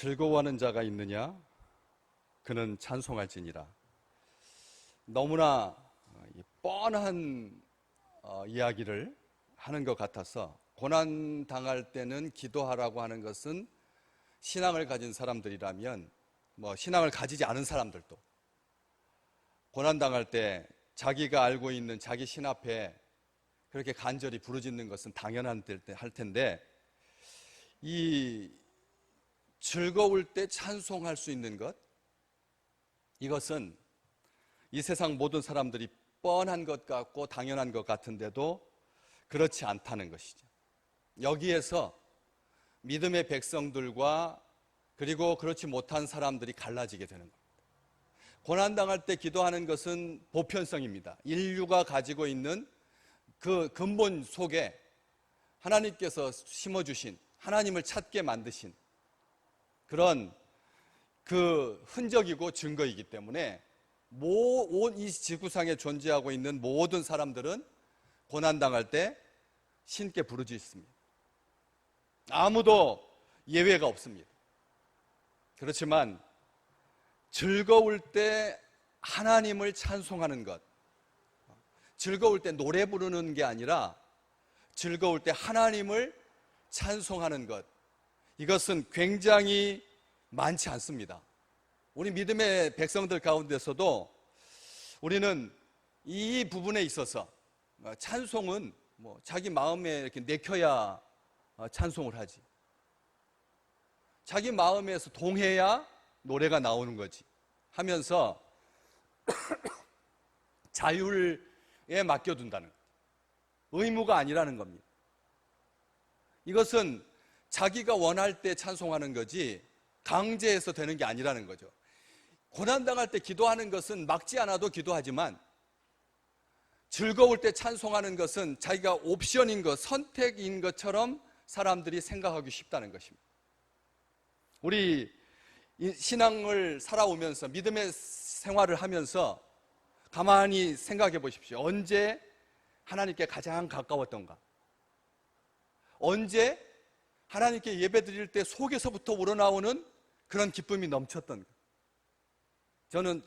즐거워하는 자가 있느냐? 그는 찬송할지니라. 너무나 뻔한 어, 이야기를 하는 것 같아서 고난 당할 때는 기도하라고 하는 것은 신앙을 가진 사람들이라면 뭐 신앙을 가지지 않은 사람들도 고난 당할 때 자기가 알고 있는 자기 신 앞에 그렇게 간절히 부르짖는 것은 당연한 때- 할 텐데 이 즐거울 때 찬송할 수 있는 것 이것은 이 세상 모든 사람들이 뻔한 것 같고 당연한 것 같은데도 그렇지 않다는 것이죠. 여기에서 믿음의 백성들과 그리고 그렇지 못한 사람들이 갈라지게 되는 겁니다. 고난당할 때 기도하는 것은 보편성입니다. 인류가 가지고 있는 그 근본 속에 하나님께서 심어주신 하나님을 찾게 만드신 그런 그 흔적이고 증거이기 때문에 이 지구상에 존재하고 있는 모든 사람들은 고난 당할 때 신께 부르짖습니다. 아무도 예외가 없습니다. 그렇지만 즐거울 때 하나님을 찬송하는 것, 즐거울 때 노래 부르는 게 아니라 즐거울 때 하나님을 찬송하는 것, 이것은 굉장히 많지 않습니다. 우리 믿음의 백성들 가운데서도 우리는 이 부분에 있어서 찬송은 뭐 자기 마음에 이렇게 내켜야 찬송을 하지. 자기 마음에서 동해야 노래가 나오는 거지. 하면서 자율에 맡겨둔다는 것. 의무가 아니라는 겁니다. 이것은 자기가 원할 때 찬송하는 거지 강제해서 되는 게 아니라는 거죠. 고난당할 때 기도하는 것은 막지 않아도 기도하지만 즐거울 때 찬송하는 것은 자기가 옵션인 것, 선택인 것처럼 사람들이 생각하기 쉽다는 것입니다. 우리 신앙을 살아오면서 믿음의 생활을 하면서 가만히 생각해 보십시오. 언제 하나님께 가장 가까웠던가? 언제 하나님께 예배 드릴 때 속에서부터 우러나오는 그런 기쁨이 넘쳤던 것. 저는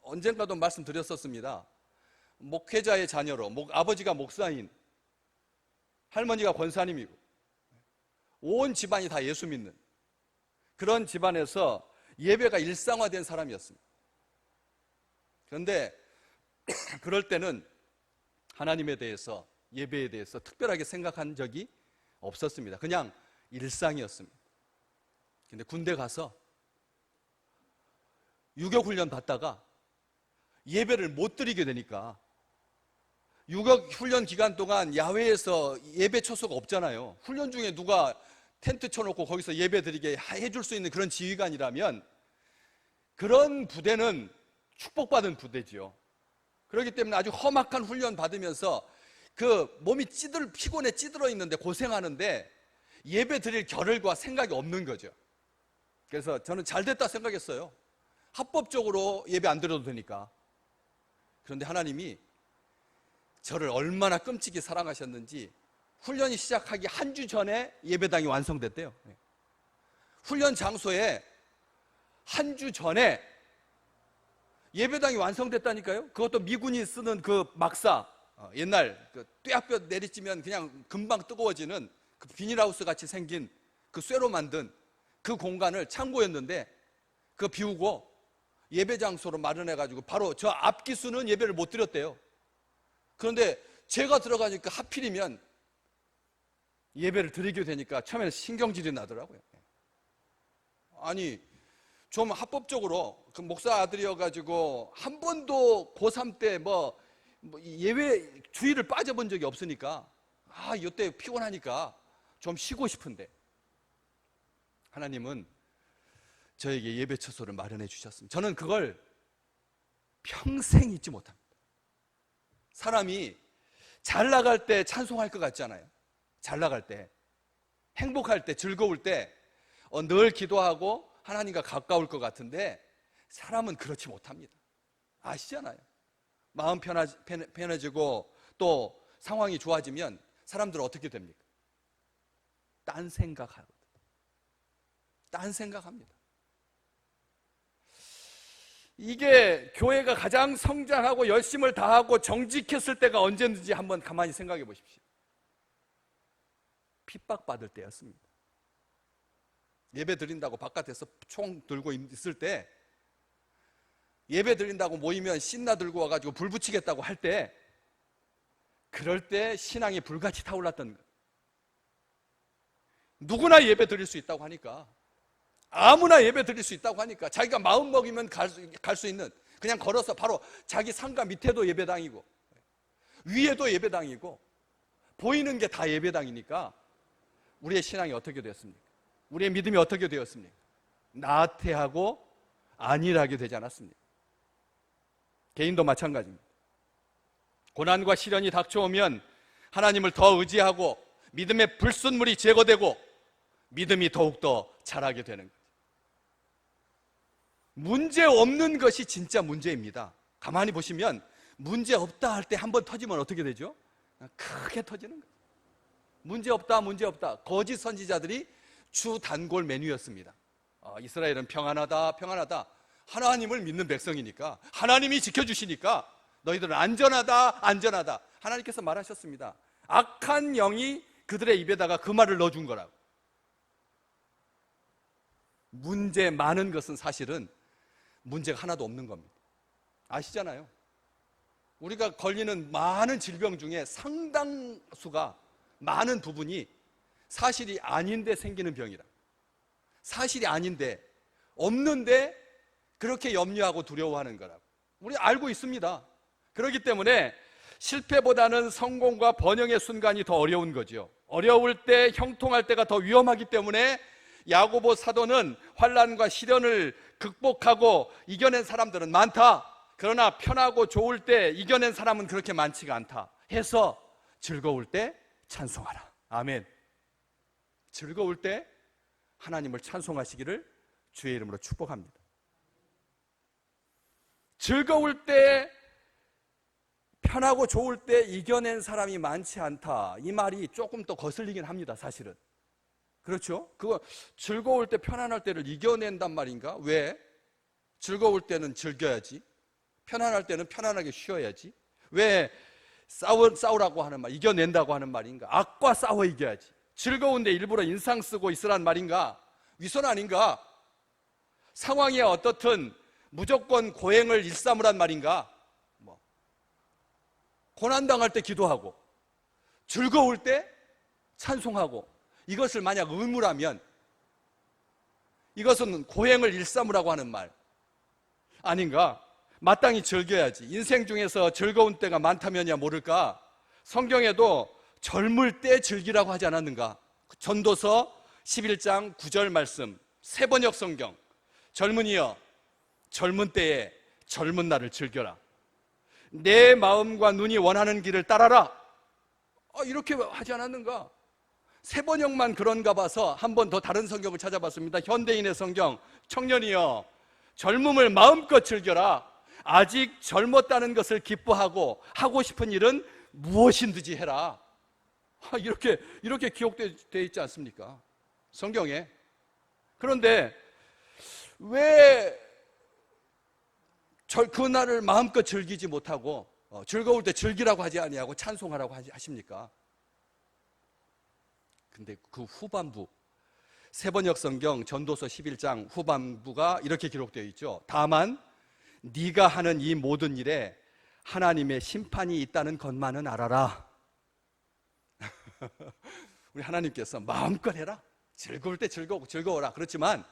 언젠가도 말씀드렸었습니다. 목회자의 자녀로, 목, 아버지가 목사인, 할머니가 권사님이고, 온 집안이 다 예수 믿는 그런 집안에서 예배가 일상화된 사람이었습니다. 그런데 그럴 때는 하나님에 대해서, 예배에 대해서 특별하게 생각한 적이 없었습니다. 그냥 일상이었습니다. 근데 군대 가서 유격 훈련 받다가 예배를 못 드리게 되니까 유격 훈련 기간 동안 야외에서 예배 처소가 없잖아요. 훈련 중에 누가 텐트 쳐놓고 거기서 예배 드리게 해줄 수 있는 그런 지휘관이라면 그런 부대는 축복받은 부대지요. 그렇기 때문에 아주 험악한 훈련 받으면서 그 몸이 찌들 피곤해 찌들어 있는데 고생하는데 예배 드릴 겨를과 생각이 없는 거죠. 그래서 저는 잘 됐다 생각했어요. 합법적으로 예배 안 드려도 되니까. 그런데 하나님이 저를 얼마나 끔찍이 사랑하셨는지 훈련이 시작하기 한 주 전에 예배당이 완성됐대요. 네. 훈련 장소에 한 주 전에 예배당이 완성됐다니까요. 그것도 미군이 쓰는 그 막사 어, 옛날 그 뙤약볕 내리치면 그냥 금방 뜨거워지는 그 비닐하우스 같이 생긴 그 쇠로 만든 그 공간을 창고였는데 그거 비우고 예배 장소로 마련해 가지고 바로 저 앞 기수는 예배를 못 드렸대요. 그런데 제가 들어가니까 하필이면 예배를 드리게 되니까 처음에는 신경질이 나더라고요. 아니 좀 합법적으로 그 목사 아들이어가지고 한 번도 고3 때뭐 뭐 예외 주의를 빠져본 적이 없으니까 아 이때 피곤하니까 좀 쉬고 싶은데 하나님은 저에게 예배 처소를 마련해 주셨습니다. 저는 그걸 평생 잊지 못합니다. 사람이 잘 나갈 때 찬송할 것 같잖아요. 잘 나갈 때, 행복할 때, 즐거울 때, 어, 늘 기도하고 하나님과 가까울 것 같은데 사람은 그렇지 못합니다. 아시잖아요. 마음 편해지고 또 상황이 좋아지면 사람들은 어떻게 됩니까? 딴 생각하거든. 딴 생각합니다. 이게 교회가 가장 성장하고 열심을 다하고 정직했을 때가 언제든지 한번 가만히 생각해 보십시오. 핍박받을 때였습니다. 예배 드린다고 바깥에서 총 들고 있을 때 예배 드린다고 모이면 신나 들고 와가지고 불 붙이겠다고 할 때 그럴 때 신앙이 불같이 타올랐던 것. 누구나 예배 드릴 수 있다고 하니까 아무나 예배 드릴 수 있다고 하니까 자기가 마음 먹이면 갈 수, 갈 수 있는 그냥 걸어서 바로 자기 상가 밑에도 예배당이고 위에도 예배당이고 보이는 게 다 예배당이니까 우리의 신앙이 어떻게 되었습니까? 우리의 믿음이 어떻게 되었습니까? 나태하고 안일하게 되지 않았습니까? 개인도 마찬가지입니다. 고난과 시련이 닥쳐오면 하나님을 더 의지하고 믿음의 불순물이 제거되고 믿음이 더욱더 자라게 되는 거죠. 문제 없는 것이 진짜 문제입니다. 가만히 보시면 문제 없다 할 때 한 번 터지면 어떻게 되죠? 크게 터지는 거예요. 문제 없다, 문제 없다. 거짓 선지자들이 주 단골 메뉴였습니다. 어, 이스라엘은 평안하다, 평안하다. 하나님을 믿는 백성이니까 하나님이 지켜주시니까 너희들은 안전하다, 안전하다. 하나님께서 말하셨습니다. 악한 영이 그들의 입에다가 그 말을 넣어준 거라고. 문제 많은 것은 사실은 문제가 하나도 없는 겁니다. 아시잖아요. 우리가 걸리는 많은 질병 중에 상당수가 많은 부분이 사실이 아닌데 생기는 병이라. 사실이 아닌데 없는데 그렇게 염려하고 두려워하는 거라고. 우리 알고 있습니다. 그렇기 때문에 실패보다는 성공과 번영의 순간이 더 어려운 거죠. 어려울 때 형통할 때가 더 위험하기 때문에 야고보 사도는 환란과 시련을 극복하고 이겨낸 사람들은 많다. 그러나 편하고 좋을 때 이겨낸 사람은 그렇게 많지가 않다. 해서 즐거울 때 찬송하라. 아멘. 즐거울 때 하나님을 찬송하시기를 주의 이름으로 축복합니다. 즐거울 때 편하고 좋을 때 이겨낸 사람이 많지 않다. 이 말이 조금 더 거슬리긴 합니다, 사실은. 그렇죠? 그거 즐거울 때 편안할 때를 이겨낸단 말인가? 왜? 즐거울 때는 즐겨야지. 편안할 때는 편안하게 쉬어야지. 왜 싸우, 싸우라고 하는 말, 이겨낸다고 하는 말인가? 악과 싸워 이겨야지. 즐거운데 일부러 인상 쓰고 있으란 말인가? 위선 아닌가? 상황이 어떻든 무조건 고행을 일삼으란 말인가? 뭐. 고난당할 때 기도하고, 즐거울 때 찬송하고, 이것을 만약 의무라면, 이것은 고행을 일삼으라고 하는 말. 아닌가? 마땅히 즐겨야지. 인생 중에서 즐거운 때가 많다면야 모를까? 성경에도 젊을 때 즐기라고 하지 않았는가? 전도서 11장 9절 말씀, 세번역 성경. 젊은이여, 젊은 때에 젊은 날을 즐겨라. 내 마음과 눈이 원하는 길을 따라라. 아, 이렇게 하지 않았는가? 세번역만 그런가 봐서 한 번 더 다른 성경을 찾아봤습니다. 현대인의 성경, 청년이여, 젊음을 마음껏 즐겨라. 아직 젊었다는 것을 기뻐하고 하고 싶은 일은 무엇인든지 해라. 아, 이렇게 이렇게 기록되어 있지 않습니까? 성경에. 그런데 왜 그날을 마음껏 즐기지 못하고 어, 즐거울 때 즐기라고 하지 아니하고 찬송하라고 하십니까? 근데 그 후반부 세번역 성경 전도서 11장 후반부가 이렇게 기록되어 있죠. 다만 네가 하는 이 모든 일에 하나님의 심판이 있다는 것만은 알아라. 우리 하나님께서 마음껏 해라. 즐거울 때 즐거워 즐거워라. 그렇지만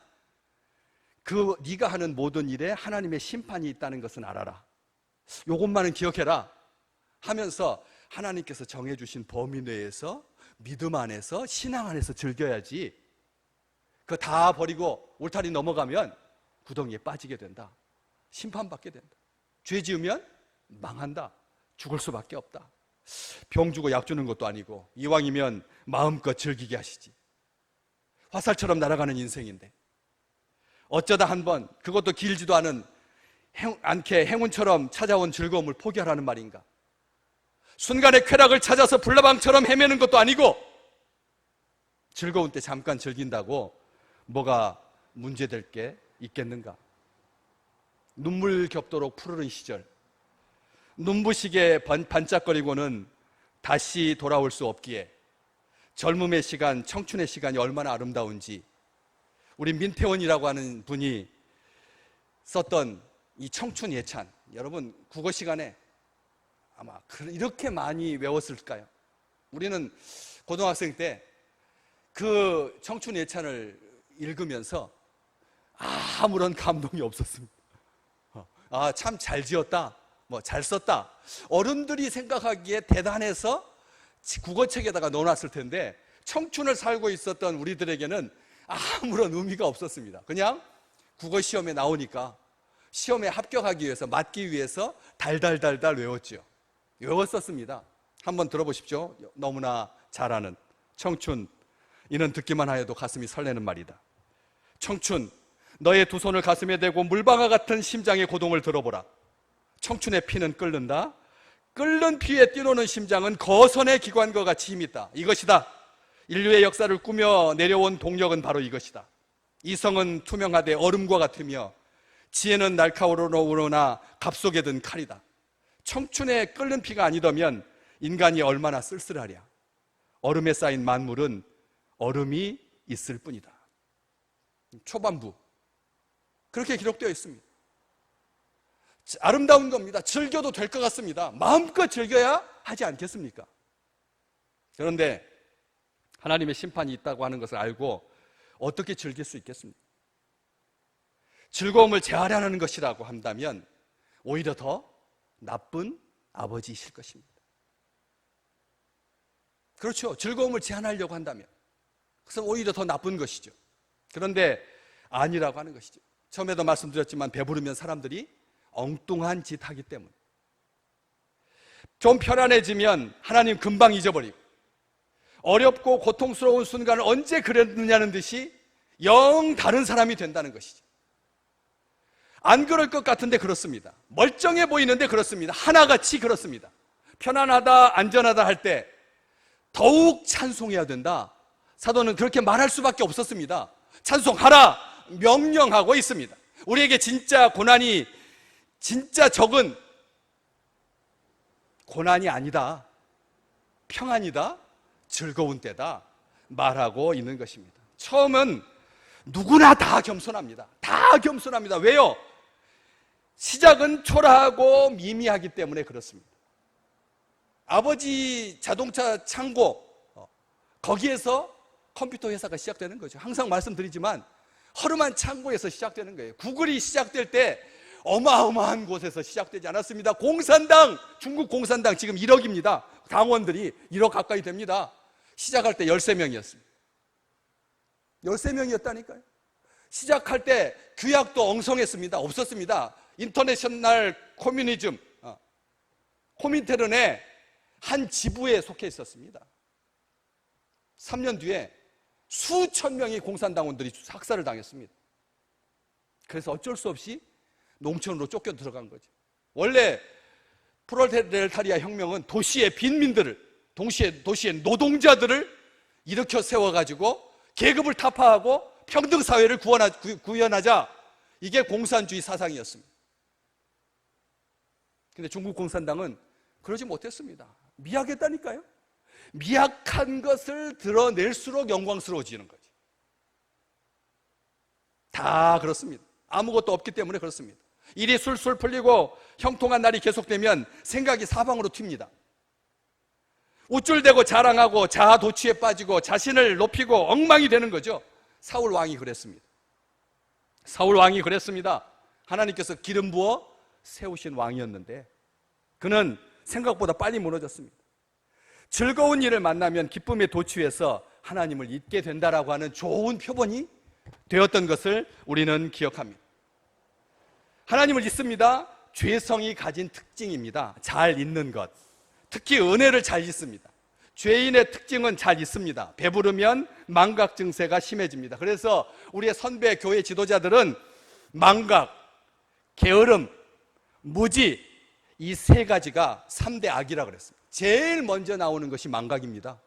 그 네가 하는 모든 일에 하나님의 심판이 있다는 것은 알아라. 요것만은 기억해라. 하면서 하나님께서 정해 주신 범위 내에서 믿음 안에서 신앙 안에서 즐겨야지. 그거 다 버리고 울타리 넘어가면 구덩이에 빠지게 된다. 심판받게 된다. 죄 지으면 망한다. 죽을 수밖에 없다. 병 주고 약 주는 것도 아니고 이왕이면 마음껏 즐기게 하시지. 화살처럼 날아가는 인생인데 어쩌다 한 번 그것도 길지도 않은 행, 않게 행운처럼 찾아온 즐거움을 포기하라는 말인가? 순간의 쾌락을 찾아서 불나방처럼 헤매는 것도 아니고 즐거운 때 잠깐 즐긴다고 뭐가 문제될 게 있겠는가? 눈물 겹도록 푸르른 시절, 눈부시게 반- 반짝거리고는 다시 돌아올 수 없기에 젊음의 시간, 청춘의 시간이 얼마나 아름다운지 우리 민태원이라고 하는 분이 썼던 이 청춘 예찬 여러분 국어 시간에 아마 그- 이렇게 많이 외웠을까요? 우리는 고등학생 때 그 청춘 예찬을 읽으면서 아무런 감동이 없었습니다. 아, 참 잘 지었다. 뭐 잘 썼다. 어른들이 생각하기에 대단해서 국어책에다가 넣어놨을 텐데 청춘을 살고 있었던 우리들에게는 아무런 의미가 없었습니다. 그냥 국어 시험에 나오니까 시험에 합격하기 위해서 맞기 위해서 달달달달 외웠죠. 외웠었습니다. 한번 들어보십시오. 너무나 잘 아는 청춘. 이는 듣기만 하여도 가슴이 설레는 말이다. 청춘, 너의 두 손을 가슴에 대고 물방아 같은 심장의 고동을 들어보라. 청춘의 피는 끓는다. 끓는 피에 뛰노는 심장은 거선의 기관과 같이 힘이 있다. 이것이다. 인류의 역사를 꾸며 내려온 동력은 바로 이것이다. 이성은 투명하되 얼음과 같으며 지혜는 날카로우나 갑속에 든 칼이다. 청춘의 끓는 피가 아니더면 인간이 얼마나 쓸쓸하랴. 얼음에 쌓인 만물은 얼음이 있을 뿐이다. 초반부. 그렇게 기록되어 있습니다. 아름다운 겁니다. 즐겨도 될 것 같습니다. 마음껏 즐겨야 하지 않겠습니까? 그런데 하나님의 심판이 있다고 하는 것을 알고 어떻게 즐길 수 있겠습니까? 즐거움을 제한하는 것이라고 한다면 오히려 더 나쁜 아버지이실 것입니다. 그렇죠. 즐거움을 제한하려고 한다면. 그래서 오히려 더 나쁜 것이죠. 그런데 아니라고 하는 것이죠. 처음에도 말씀드렸지만 배부르면 사람들이 엉뚱한 짓 하기 때문에. 좀 편안해지면 하나님 금방 잊어버리고 어렵고 고통스러운 순간을 언제 그랬느냐는 듯이 영 다른 사람이 된다는 것이죠. 안 그럴 것 같은데 그렇습니다. 멀쩡해 보이는데 그렇습니다. 하나같이 그렇습니다. 편안하다, 안전하다 할 때 더욱 찬송해야 된다. 사도는 그렇게 말할 수밖에 없었습니다. 찬송하라! 명령하고 있습니다. 우리에게 진짜 고난이, 진짜 적은 고난이 아니다. 평안이다. 즐거운 때다. 말하고 있는 것입니다. 처음은 누구나 다 겸손합니다. 다 겸손합니다. 왜요? 시작은 초라하고 미미하기 때문에 그렇습니다. 아버지 자동차 창고, 어, 거기에서 컴퓨터 회사가 시작되는 거죠. 항상 말씀드리지만 허름한 창고에서 시작되는 거예요. 구글이 시작될 때 어마어마한 곳에서 시작되지 않았습니다. 공산당, 중국 공산당 지금 1억입니다. 당원들이 1억 가까이 됩니다. 시작할 때 13명이었습니다. 13명이었다니까요. 시작할 때 규약도 엉성했습니다. 없었습니다. 인터내셔널 코뮤니즘, 어, 코민테른의 한 지부에 속해 있었습니다. 3년 뒤에 수천 명의 공산당원들이 학살을 당했습니다. 그래서 어쩔 수 없이 농촌으로 쫓겨 들어간 거죠. 원래 프롤레타리아 혁명은 도시의 빈민들을 동시에 도시의 노동자들을 일으켜 세워가지고 계급을 타파하고 평등 사회를 구원하, 구, 구현하자 이게 공산주의 사상이었습니다. 근데 중국 공산당은 그러지 못했습니다. 미약했다니까요. 미약한 것을 드러낼수록 영광스러워지는 거지. 다 그렇습니다. 아무것도 없기 때문에 그렇습니다. 일이 술술 풀리고 형통한 날이 계속되면 생각이 사방으로 튑니다. 우쭐대고 자랑하고 자아 도취에 빠지고 자신을 높이고 엉망이 되는 거죠. 사울 왕이 그랬습니다. 사울 왕이 그랬습니다. 하나님께서 기름 부어 세우신 왕이었는데 그는 생각보다 빨리 무너졌습니다. 즐거운 일을 만나면 기쁨에 도취해서 하나님을 잊게 된다라고 하는 좋은 표본이 되었던 것을 우리는 기억합니다. 하나님을 잊습니다. 죄성이 가진 특징입니다. 잘 잊는 것. 특히 은혜를 잘 잊습니다. 죄인의 특징은 잘 잊습니다. 배부르면 망각 증세가 심해집니다. 그래서 우리의 선배 교회 지도자들은 망각, 게으름, 무지 이 세 가지가 3대 악이라 그랬습니다. 제일 먼저 나오는 것이 망각입니다.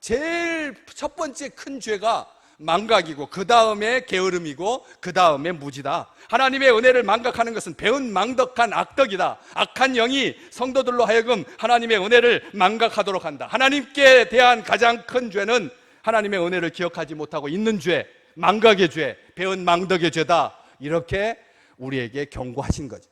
제일 첫 번째 큰 죄가 망각이고 그 다음에 게으름이고 그 다음에 무지다. 하나님의 은혜를 망각하는 것은 배운 망덕한 악덕이다. 악한 영이 성도들로 하여금 하나님의 은혜를 망각하도록 한다. 하나님께 대한 가장 큰 죄는 하나님의 은혜를 기억하지 못하고 있는 죄, 망각의 죄, 배운 망덕의 죄다. 이렇게 우리에게 경고하신 거죠.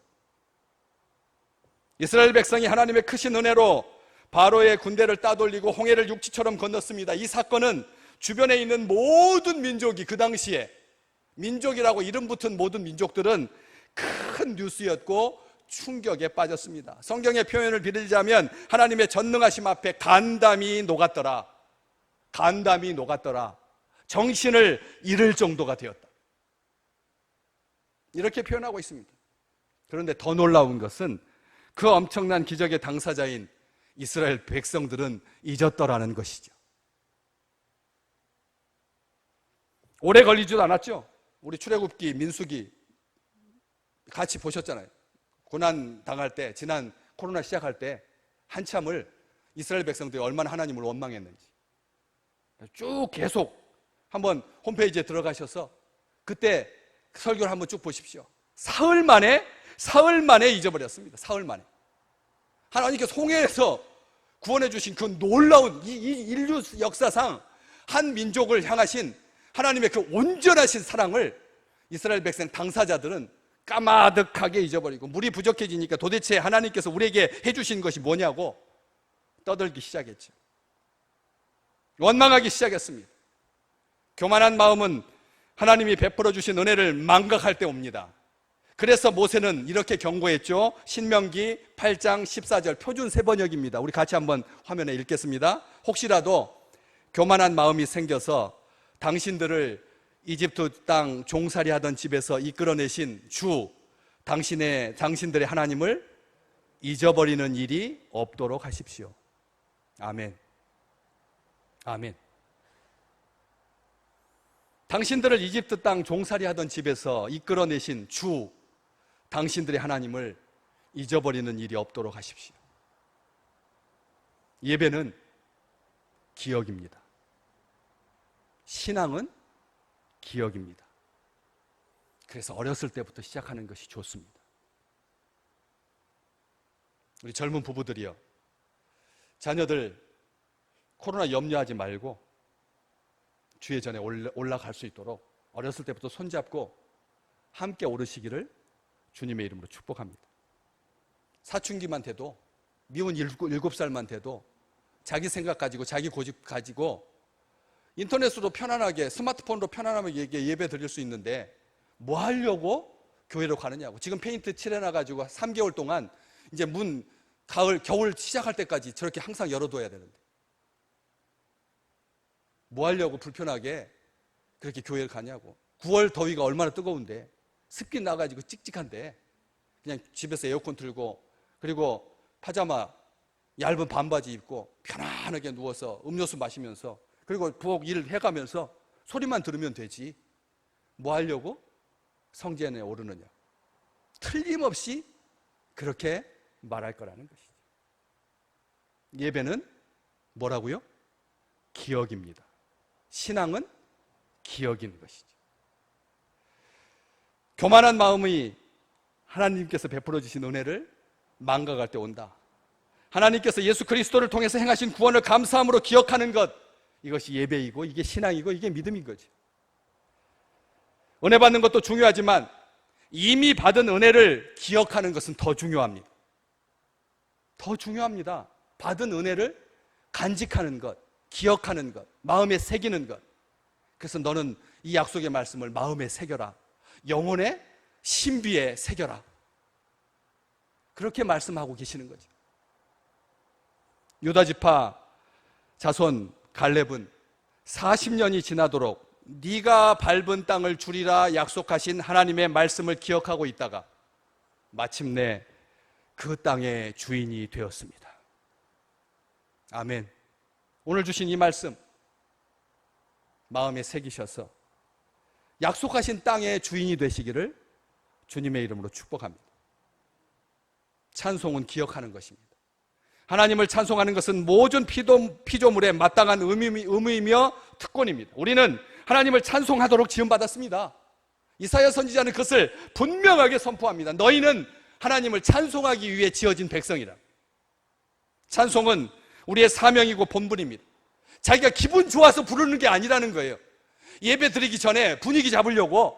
이스라엘 백성이 하나님의 크신 은혜로 바로의 군대를 따돌리고 홍해를 육지처럼 건넜습니다. 이 사건은 주변에 있는 모든 민족이 그 당시에 민족이라고 이름 붙은 모든 민족들은 큰 뉴스였고 충격에 빠졌습니다. 성경의 표현을 빌리자면 하나님의 전능하심 앞에 간담이 녹았더라. 간담이 녹았더라. 정신을 잃을 정도가 되었다. 이렇게 표현하고 있습니다. 그런데 더 놀라운 것은 그 엄청난 기적의 당사자인 이스라엘 백성들은 잊었더라는 것이죠. 오래 걸리지도 않았죠. 우리 출애굽기 민수기 같이 보셨잖아요. 고난 당할 때 지난 코로나 시작할 때 한참을 이스라엘 백성들이 얼마나 하나님을 원망했는지 쭉 계속 한번 홈페이지에 들어가셔서 그때 설교를 한번 쭉 보십시오. 사흘 만에 사흘 만에 잊어버렸습니다. 사흘 만에 하나님께서 홍해에서 구원해 주신 그 놀라운 이, 이 인류 역사상 한 민족을 향하신 하나님의 그 온전하신 사랑을 이스라엘 백성 당사자들은 까마득하게 잊어버리고 물이 부족해지니까 도대체 하나님께서 우리에게 해주신 것이 뭐냐고 떠들기 시작했죠. 원망하기 시작했습니다. 교만한 마음은 하나님이 베풀어 주신 은혜를 망각할 때 옵니다. 그래서 모세는 이렇게 경고했죠. 신명기 8장 14절 표준 세번역입니다. 우리 같이 한번 화면에 읽겠습니다. 혹시라도 교만한 마음이 생겨서 당신들을 이집트 땅 종살이 하던 집에서 이끌어내신 주 당신의 당신들의 하나님을 잊어버리는 일이 없도록 하십시오. 아멘. 아멘. 당신들을 이집트 땅 종살이 하던 집에서 이끌어내신 주 당신들의 하나님을 잊어버리는 일이 없도록 하십시오. 예배는 기억입니다. 신앙은 기억입니다. 그래서 어렸을 때부터 시작하는 것이 좋습니다. 우리 젊은 부부들이요. 자녀들 코로나 염려하지 말고 주의 전에 올라갈 수 있도록 어렸을 때부터 손잡고 함께 오르시기를 주님의 이름으로 축복합니다. 사춘기만 돼도 미운 일곱 살만 돼도 자기 생각 가지고 자기 고집 가지고 인터넷으로 편안하게 스마트폰으로 편안하게 예배 드릴 수 있는데 뭐 하려고 교회로 가느냐고. 지금 페인트 칠해놔 가지고 3개월 동안 이제 문 가을 겨울 시작할 때까지 저렇게 항상 열어둬야 되는데. 뭐 하려고 불편하게 그렇게 교회를 가냐고. 9월 더위가 얼마나 뜨거운데. 습기 나가지고 찍찍한데. 그냥 집에서 에어컨 틀고 그리고 파자마 얇은 반바지 입고 편안하게 누워서 음료수 마시면서 그리고 부엌 일 해가면서 소리만 들으면 되지. 뭐 하려고? 성전에 오르느냐. 틀림없이 그렇게 말할 거라는 것이죠. 예배는 뭐라고요? 기억입니다. 신앙은 기억인 것이죠. 교만한 마음이 하나님께서 베풀어 주신 은혜를 망각할 때 온다. 하나님께서 예수 그리스도를 통해서 행하신 구원을 감사함으로 기억하는 것 이것이 예배이고 이게 신앙이고 이게 믿음인 거지. 은혜 받는 것도 중요하지만 이미 받은 은혜를 기억하는 것은 더 중요합니다. 더 중요합니다. 받은 은혜를 간직하는 것, 기억하는 것, 마음에 새기는 것. 그래서 너는 이 약속의 말씀을 마음에 새겨라. 영혼의 신비에 새겨라. 그렇게 말씀하고 계시는 거죠. 유다 지파 자손 갈렙은 40년이 지나도록 네가 밟은 땅을 주리라 약속하신 하나님의 말씀을 기억하고 있다가 마침내 그 땅의 주인이 되었습니다. 아멘. 오늘 주신 이 말씀 마음에 새기셔서 약속하신 땅의 주인이 되시기를 주님의 이름으로 축복합니다. 찬송은 기억하는 것입니다. 하나님을 찬송하는 것은 모든 피조, 피조물에 마땅한 의미, 의미이며 특권입니다. 우리는 하나님을 찬송하도록 지음받았습니다. 이사야 선지자는 그것을 분명하게 선포합니다. 너희는 하나님을 찬송하기 위해 지어진 백성이라. 찬송은 우리의 사명이고 본분입니다. 자기가 기분 좋아서 부르는 게 아니라는 거예요. 예배 드리기 전에 분위기 잡으려고.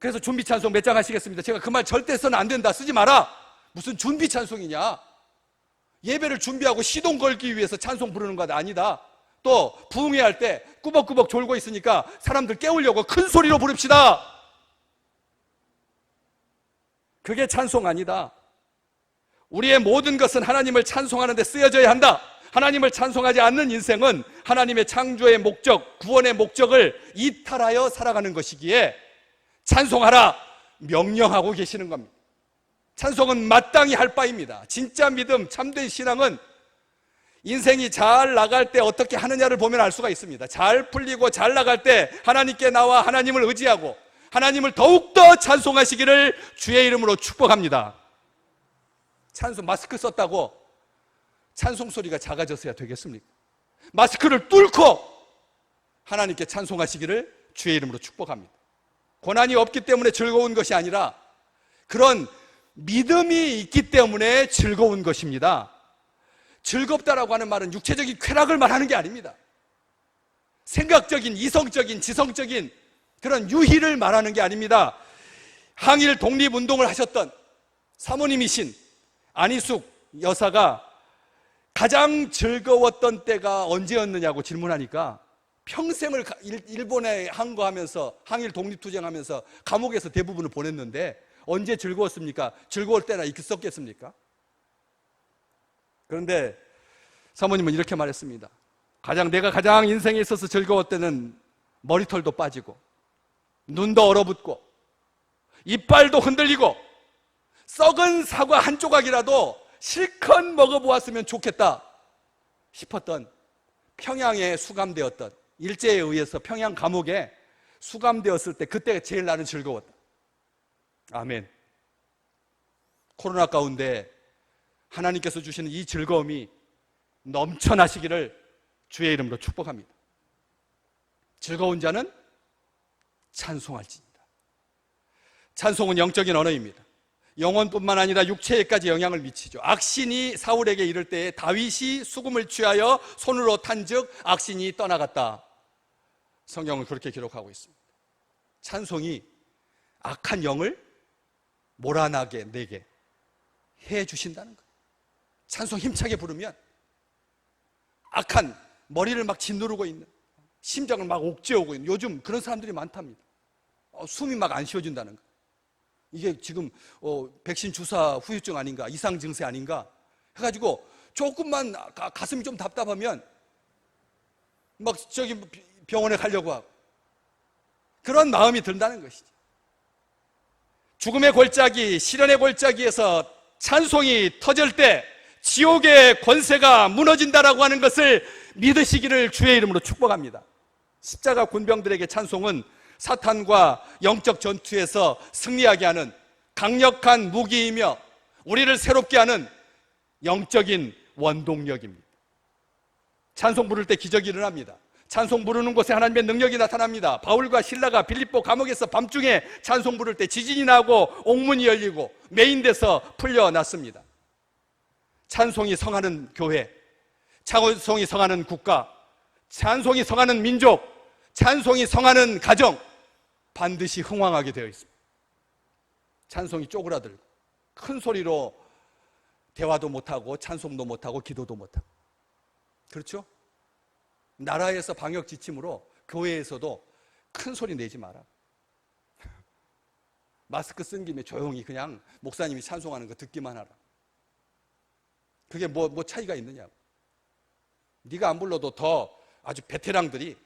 그래서 준비 찬송 몇 장 하시겠습니다. 제가 그 말 절대 써는 안 된다. 쓰지 마라. 무슨 준비 찬송이냐. 예배를 준비하고 시동 걸기 위해서 찬송 부르는 것 아니다. 또 부흥회 할 때 꾸벅꾸벅 졸고 있으니까 사람들 깨우려고 큰 소리로 부릅시다. 그게 찬송 아니다. 우리의 모든 것은 하나님을 찬송하는 데 쓰여져야 한다. 하나님을 찬송하지 않는 인생은 하나님의 창조의 목적, 구원의 목적을 이탈하여 살아가는 것이기에 찬송하라 명령하고 계시는 겁니다. 찬송은 마땅히 할 바입니다. 진짜 믿음, 참된 신앙은 인생이 잘 나갈 때 어떻게 하느냐를 보면 알 수가 있습니다. 잘 풀리고 잘 나갈 때 하나님께 나와 하나님을 의지하고 하나님을 더욱더 찬송하시기를 주의 이름으로 축복합니다. 찬송, 마스크 썼다고 찬송 소리가 작아졌어야 되겠습니까? 마스크를 뚫고 하나님께 찬송하시기를 주의 이름으로 축복합니다. 고난이 없기 때문에 즐거운 것이 아니라 그런 믿음이 있기 때문에 즐거운 것입니다. 즐겁다라고 하는 말은 육체적인 쾌락을 말하는 게 아닙니다. 생각적인, 이성적인, 지성적인 그런 유희를 말하는 게 아닙니다. 항일 독립운동을 하셨던 사모님이신 안희숙 여사가 가장 즐거웠던 때가 언제였느냐고 질문하니까 평생을 일본에 항거하면서 항일 독립투쟁하면서 감옥에서 대부분을 보냈는데 언제 즐거웠습니까? 즐거울 때나 있었겠습니까? 그런데 사모님은 이렇게 말했습니다. 가장 내가 가장 인생에 있어서 즐거웠 때는 머리털도 빠지고 눈도 얼어붙고 이빨도 흔들리고 썩은 사과 한 조각이라도 실컷 먹어보았으면 좋겠다 싶었던 평양에 수감되었던 일제에 의해서 평양 감옥에 수감되었을 때 그때가 제일 나는 즐거웠다. 아멘. 코로나 가운데 하나님께서 주시는 이 즐거움이 넘쳐나시기를 주의 이름으로 축복합니다. 즐거운 자는 찬송할지니라. 찬송은 영적인 언어입니다. 영혼뿐만 아니라 육체에까지 영향을 미치죠. 악신이 사울에게 이를 때에 다윗이 수금을 취하여 손으로 탄즉 악신이 떠나갔다. 성경은 그렇게 기록하고 있습니다. 찬송이 악한 영을 몰아나게 내게 해 주신다는 거예요. 찬송 힘차게 부르면 악한 머리를 막 짓누르고 있는 심장을 막 옥죄오고 있는 요즘 그런 사람들이 많답니다. 어, 숨이 막 안 쉬어진다는 거. 이게 지금 어, 백신 주사 후유증 아닌가 이상 증세 아닌가 해가지고 조금만 가, 가슴이 좀 답답하면 막 저기 병원에 가려고 하고 그런 마음이 든다는 것이지. 죽음의 골짜기, 시련의 골짜기에서 찬송이 터질 때 지옥의 권세가 무너진다라고 하는 것을 믿으시기를 주의 이름으로 축복합니다. 십자가 군병들에게 찬송은 사탄과 영적 전투에서 승리하게 하는 강력한 무기이며 우리를 새롭게 하는 영적인 원동력입니다. 찬송 부를 때 기적이 일어납니다. 찬송 부르는 곳에 하나님의 능력이 나타납니다. 바울과 신라가 빌립보 감옥에서 밤중에 찬송 부를 때 지진이 나고 옥문이 열리고 메인돼서 풀려났습니다. 찬송이 성하는 교회, 찬송이 성하는 국가, 찬송이 성하는 민족, 찬송이 성하는 가정 반드시 흥왕하게 되어 있습니다. 찬송이 쪼그라들고 큰 소리로 대화도 못하고 찬송도 못하고 기도도 못하고 그렇죠? 나라에서 방역 지침으로 교회에서도 큰 소리 내지 마라. 마스크 쓴 김에 조용히 그냥 목사님이 찬송하는 거 듣기만 하라. 그게 뭐, 뭐 차이가 있느냐고. 네가 안 불러도 더 아주 베테랑들이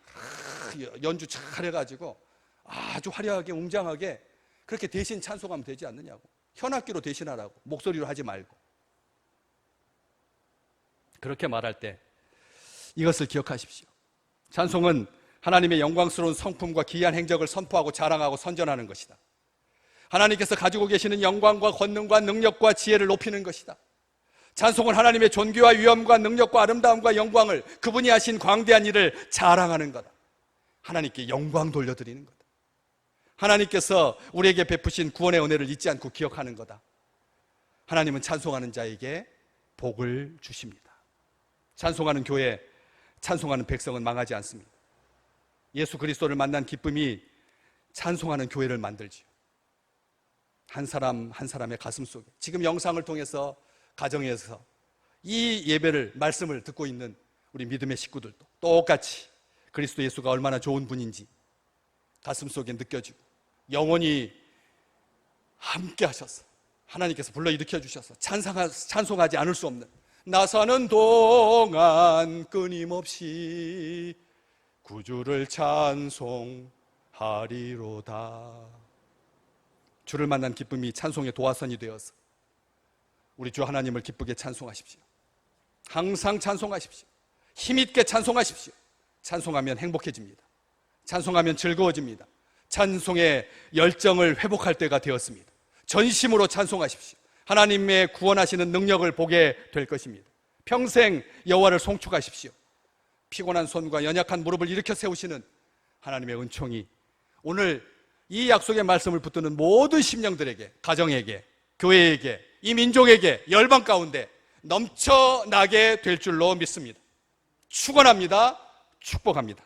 연주 잘 해가지고 아주 화려하게 웅장하게 그렇게 대신 찬송하면 되지 않느냐고. 현악기로 대신하라고. 목소리로 하지 말고. 그렇게 말할 때 이것을 기억하십시오. 찬송은 하나님의 영광스러운 성품과 기이한 행적을 선포하고 자랑하고 선전하는 것이다. 하나님께서 가지고 계시는 영광과 권능과 능력과 지혜를 높이는 것이다. 찬송은 하나님의 존귀와 위엄과 능력과 아름다움과 영광을 그분이 하신 광대한 일을 자랑하는 거다. 하나님께 영광 돌려드리는 거다. 하나님께서 우리에게 베푸신 구원의 은혜를 잊지 않고 기억하는 거다. 하나님은 찬송하는 자에게 복을 주십니다. 찬송하는 교회, 찬송하는 백성은 망하지 않습니다. 예수 그리스도를 만난 기쁨이 찬송하는 교회를 만들지요. 한 사람 한 사람의 가슴 속에 지금 영상을 통해서 가정에서 이 예배를 말씀을 듣고 있는 우리 믿음의 식구들도 똑같이 그리스도 예수가 얼마나 좋은 분인지 가슴 속에 느껴지고 영원히 함께 하셔서 하나님께서 불러 일으켜 주셔서 찬송하, 찬송하지 않을 수 없는 나 사는 동안 끊임없이 구주를 찬송하리로다. 주를 만난 기쁨이 찬송의 도화선이 되어서 우리 주 하나님을 기쁘게 찬송하십시오. 항상 찬송하십시오. 힘있게 찬송하십시오. 찬송하면 행복해집니다. 찬송하면 즐거워집니다. 찬송의 열정을 회복할 때가 되었습니다. 전심으로 찬송하십시오 하나님의 구원하시는 능력을 보게 될 것입니다 평생 여호와를 송축하십시오 피곤한 손과 연약한 무릎을 일으켜 세우시는 하나님의 은총이 오늘 이 약속의 말씀을 붙드는 모든 심령들에게, 가정에게, 교회에게, 이 민족에게 열방 가운데 넘쳐나게 될 줄로 믿습니다. 축원합니다. 축복합니다.